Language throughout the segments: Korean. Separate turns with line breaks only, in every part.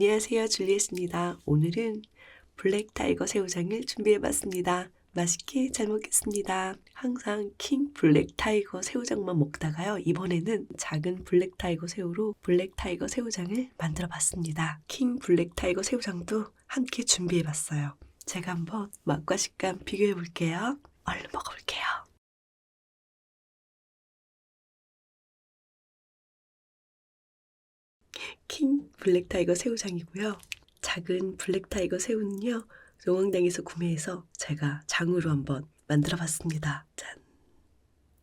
안녕하세요. 줄리엣입니다. 오늘은 블랙 타이거 새우장을 준비해봤습니다. 맛있게 잘 먹겠습니다. 항상 킹 블랙 타이거 새우장만 먹다가요. 이번에는 작은 블랙 타이거 새우로 블랙 타이거 새우장을 만들어봤습니다. 킹 블랙 타이거 새우장도 함께 준비해봤어요. 제가 한번 맛과 식감 비교해볼게요. 얼른 먹어볼게요. 킹 블랙 타이거 새우장이고요. 작은 블랙 타이거 새우는요. 농왕당에서 구매해서 제가 장으로 한번 만들어 봤습니다. 짠.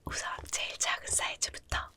우선 제일 작은 사이즈부터.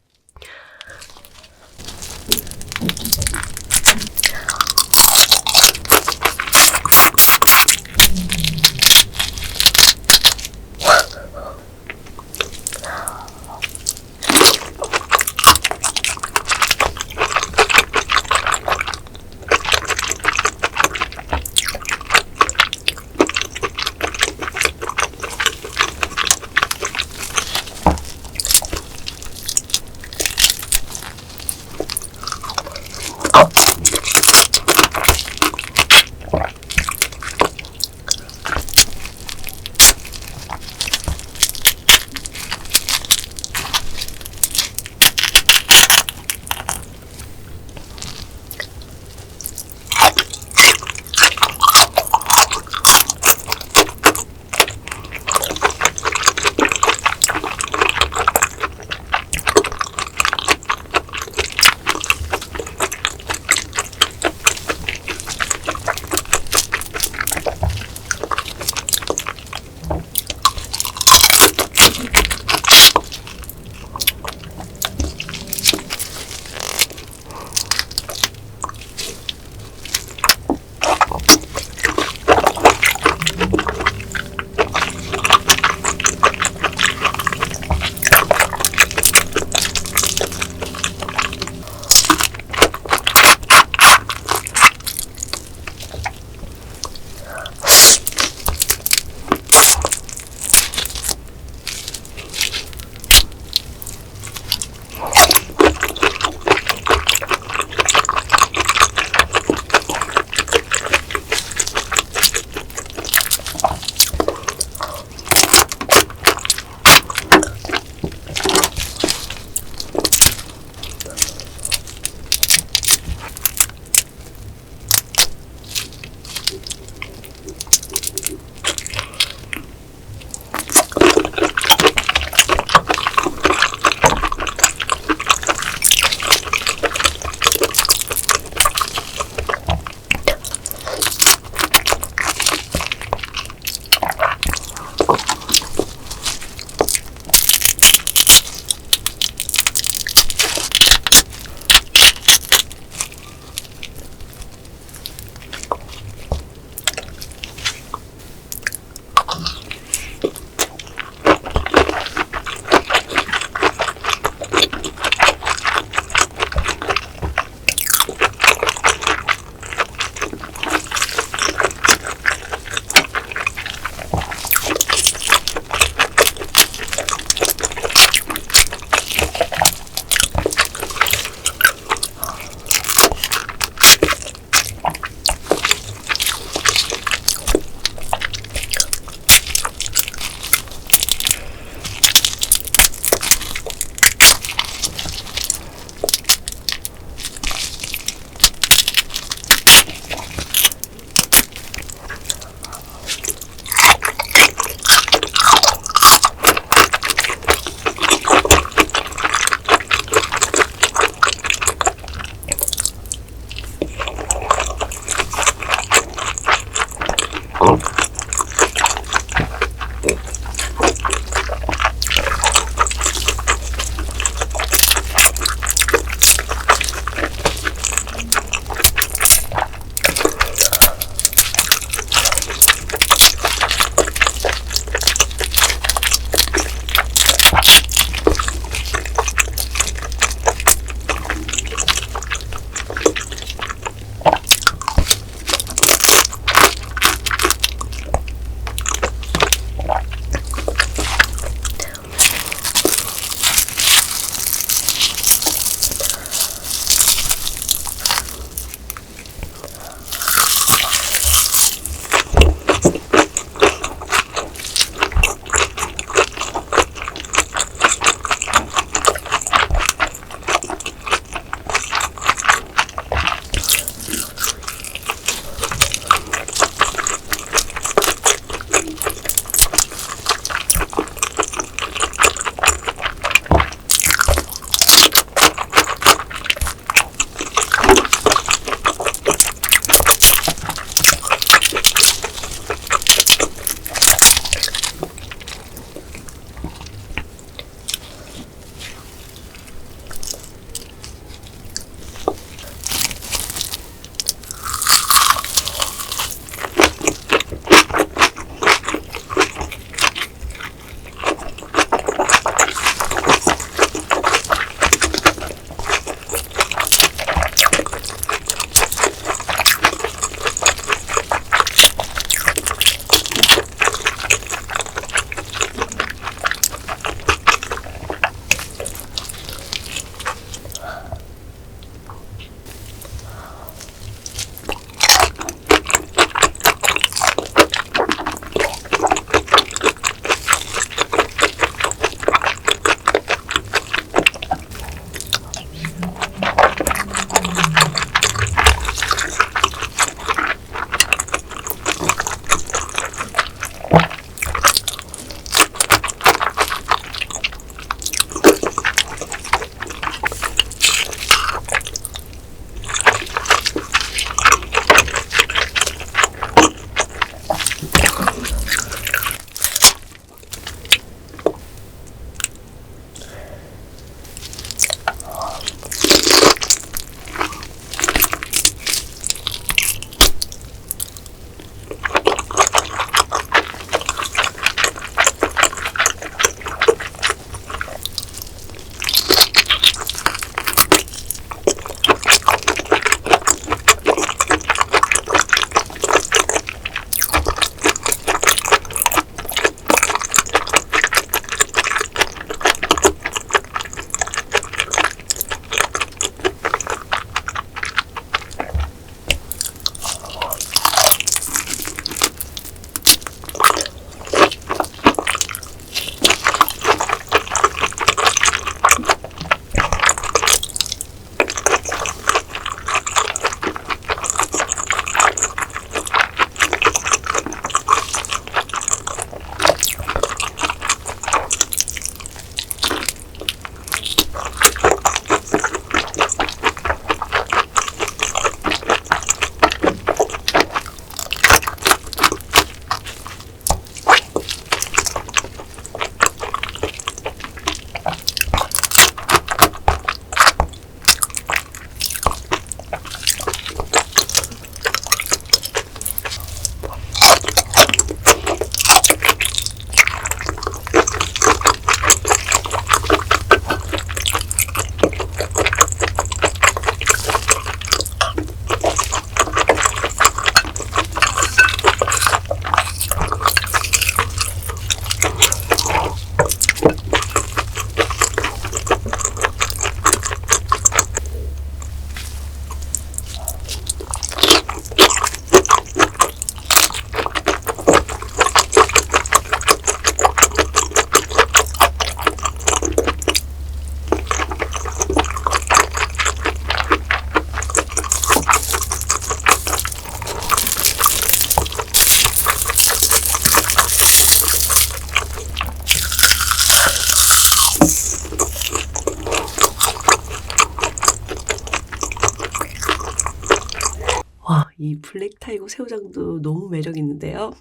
이 블랙 타이거 새우장도 너무 매력 있는데요.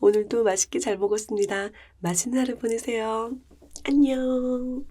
오늘도 맛있게 잘 먹었습니다. 맛있는 하루 보내세요. 안녕.